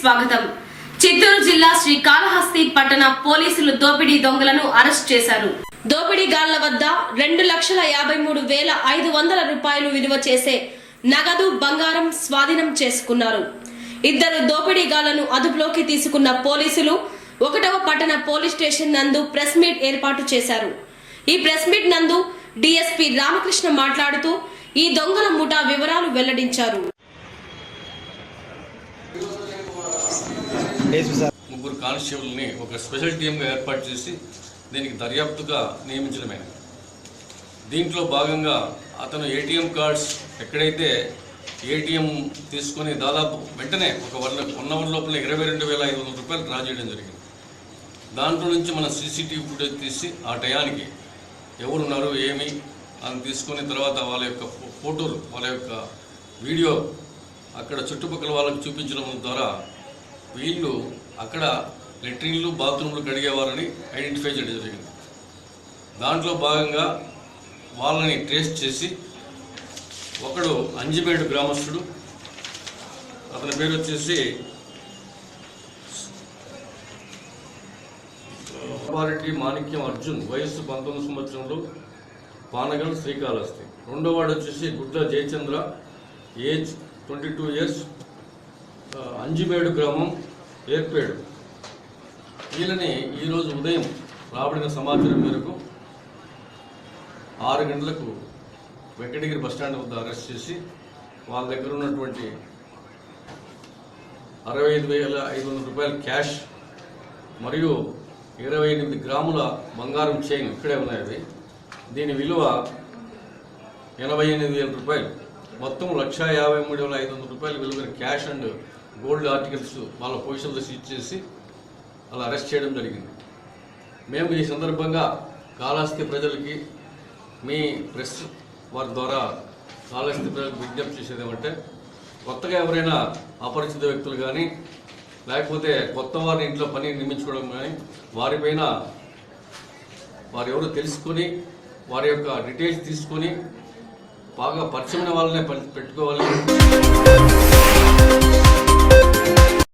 స్వాగతం. చిత్తూరు జిల్లా శ్రీకాళహస్తి పట్టణ పోలీసులు దోపిడీ దొంగలను అరెస్ట్ చేశారు. దోపిడీగాళ్ళ వద్ద రెండు లక్షల యాభై మూడు వేల ఐదు వందల రూపాయలు విలువ చేసే నగదు బంగారం స్వాధీనం చేసుకున్నారు. ఇద్దరు దోపిడీగాళ్ళను అదుపులోకి తీసుకున్న పోలీసులు ఒకటవ పట్టణ పోలీస్ స్టేషన్ నందు ప్రెస్ మీట్ ఏర్పాటు చేశారు. ఈ ప్రెస్ మీట్ నందు డిఎస్పీ రామకృష్ణ మాట్లాడుతూ ఈ దొంగల ముఠా వివరాలు వెల్లడించారు. ముగ్గురు కానిస్టేబుల్ని ఒక స్పెషల్ టీమ్గా ఏర్పాటు చేసి దీనికి దర్యాప్తుగా నియమించడమే. దీంట్లో భాగంగా అతను ఏటీఎం కార్డ్స్ ఎక్కడైతే ఏటీఎం తీసుకొని దాదాపు వెంటనే ఒక వన్ వన్ అవర్ లోపల ఇరవై రెండు వేల ఐదు వందల రూపాయలు డ్రా చేయడం జరిగింది. దాంట్లో నుంచి మనం సీసీటీవీ ఫుటేజ్ తీసి ఆ టయానికి ఎవరున్నారు ఏమి అని తీసుకుని తర్వాత వాళ్ళ యొక్క ఫోటోలు వాళ్ళ యొక్క వీడియో అక్కడ చుట్టుపక్కల వాళ్ళకి చూపించడం ద్వారా వీళ్ళు అక్కడ లెట్రిన్లు బాత్రూమ్లు కడిగేవారని ఐడెంటిఫై చేయడం జరిగింది. దాంట్లో భాగంగా వాళ్ళని ట్రేస్ చేసి ఒకడు అంజిమేడు గ్రామస్తుడు అతని పేరు వచ్చేసి వారికి మాణిక్యం అర్జున్ వయస్సు పంతొమ్మిది సంవత్సరంలో పానగల్ శ్రీకాళహస్తి. రెండో వాడు వచ్చేసి Gudla Jayachandra age twenty two years. Anjimedu గ్రామం ఏర్పేడు వీళ్ళని ఈరోజు ఉదయం రాబడిన సమాచారం మేరకు ఆరు గంటలకు వెంకటగిరి బస్టాండ్ వద్ద అరెస్ట్ చేసి వాళ్ళ దగ్గర ఉన్నటువంటి అరవై ఐదు వేల ఐదు వందల రూపాయల క్యాష్ మరియు ఇరవై ఎనిమిది గ్రాముల బంగారం చైన్ ఇక్కడే ఉన్నాయి దీని విలువ ఎనభై ఎనిమిది వేల రూపాయలు. మొత్తం లక్ష యాభై మూడు వేల ఐదు వందల రూపాయలు విలువైన క్యాష్ అండ్ గోల్డ్ ఆర్టికల్స్ వాళ్ళ పొజిషన్లో సీజ్ చేసి అలా అరెస్ట్ చేయడం జరిగింది. మేము ఈ సందర్భంగా కాళహస్తి ప్రజలకి మీ ప్రెస్ వారి ద్వారా కాళహస్తి ప్రజలకు విజ్ఞప్తి చేసేది ఏమంటే కొత్తగా ఎవరైనా అపరిచిత వ్యక్తులు కానీ లేకపోతే కొత్త వారిని ఇంట్లో పని నియమించుకోవడం కానీ వారిపైన వారు ఎవరో తెలుసుకొని వారి యొక్క డీటెయిల్స్ తీసుకొని బాగా పరిచయమైన వాళ్ళనే పెట్టుకోవాలి.